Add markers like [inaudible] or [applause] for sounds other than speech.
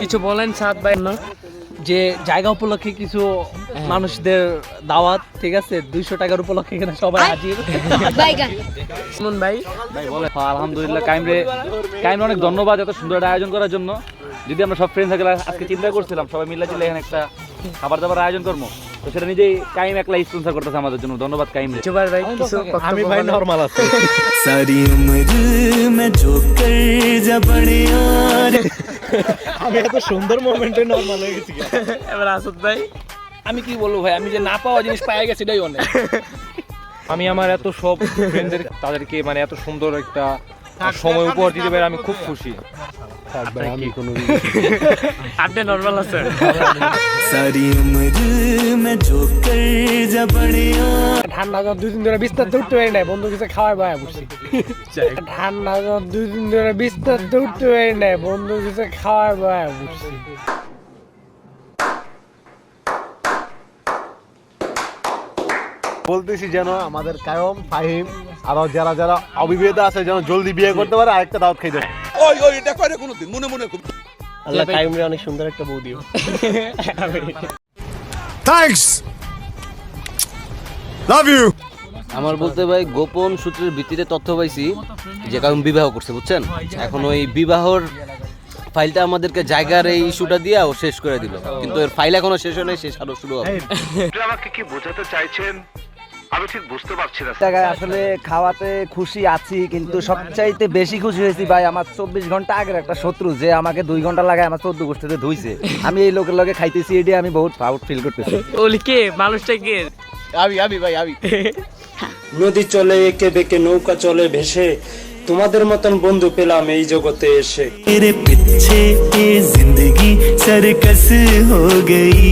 কিছু বলেন সাত ভাই না? যে জায়গা উপলক্ষে কিছু হ্যাঁ। মানুষদের দাওয়াত ঠিক আছে? দুইশো টাকার উপলক্ষে এখানে সবাই হাজির। শুনুন ভাই। হ্যাঁ, আলহামদুলিল্লাহ কাইমরে কাইমরে অনেক ধন্যবাদ এত সুন্দর একটা আয়োজন করার জন্য। যদি আমরা সব ফ্রেন্ড থাকলে আজকে চিন্তা করছিলাম সবাই মিলে জিলে এখানে একটা খাবার দাবার আয়োজন করব তো সেটা নিজেই কাইম একলা স্পন্সর করতেছে আমাদের জন্য। ধন্যবাদ কাইম জুবার ভাই আমি ভাই আছি। [laughs] সারি উমর মে জো আমি এত সুন্দর মোমেন্টে নর্মাল হয়ে গেছি। এবার আসুদ ভাই। আমি কি বলব ভাই আমি যে না পাওয়া জিনিস পাই গেছি এটাই অনেক। আমি আমার এত সব ফ্রেন্ডদের তাদেরকে মানে এত সুন্দর একটা সময় উপহার দিতে পারি আমি খুব খুশি। [laughs] আপনি নর্মাল আছেন। ঠান্ডা জ্বর ধরে বিস্তারিত উঠতে পারি নাই বন্ধু কিছু খাওয়াই বায়া বসি ঠান্ডা জ্বর ধরে বিস্তারিত উঠতে পারি নাই বন্ধু কিছু খাওয়াই বায়া বসি বলতেছি যেন আমাদের কায়ম ফাহিম আরও যারা যারা অবিবাহিত আছে যেন জলদি বিয়ে করতে পারে আরেকটা দাওয়াত খাইতে পারে। আল্লাহ টাইমে অনেক সুন্দর একটা বউ দিও Thanks. Love you. আমার বলতে ভাই গোপন সূত্রের ভিত্তিতে তথ্য পাইছি যে কারণ বিবাহ করছে বুঝছেন? এখন ওই বিবাহর ফাইলটা আমাদেরকে জায়গার এই ইস্যুটা দিয়ে ও শেষ করে দিল। কিন্তু এর ফাইল এখনও শেষ হয় নাই শেষ আরও শুরু হবে। আমি ঠিক বুঝতে পারছি না আসলে খাওয়াতে খুশি আছি কিন্তু সবচাইতে বেশি খুশি হয়েছি ভাই আমার চব্বিশ ঘণ্টা আগের একটা শত্রু যে আমাকে দুই ঘণ্টা লাগায় আমার চোদ্দ গোষ্ঠীতে ধুইছে। আমি এই লোকের লগে খাইতেছি আমি বহুত প্রাউড ফিল করতেছি। ওলি কে? মানুষটা কে? ভাই হ্যাঁ। নদী চলে একে বেঁকে নৌকা চলে ভেসে তোমাদের মতন বন্ধু পেলাম এই জগতে এসে। জিন্দগি সার্কাস হো গই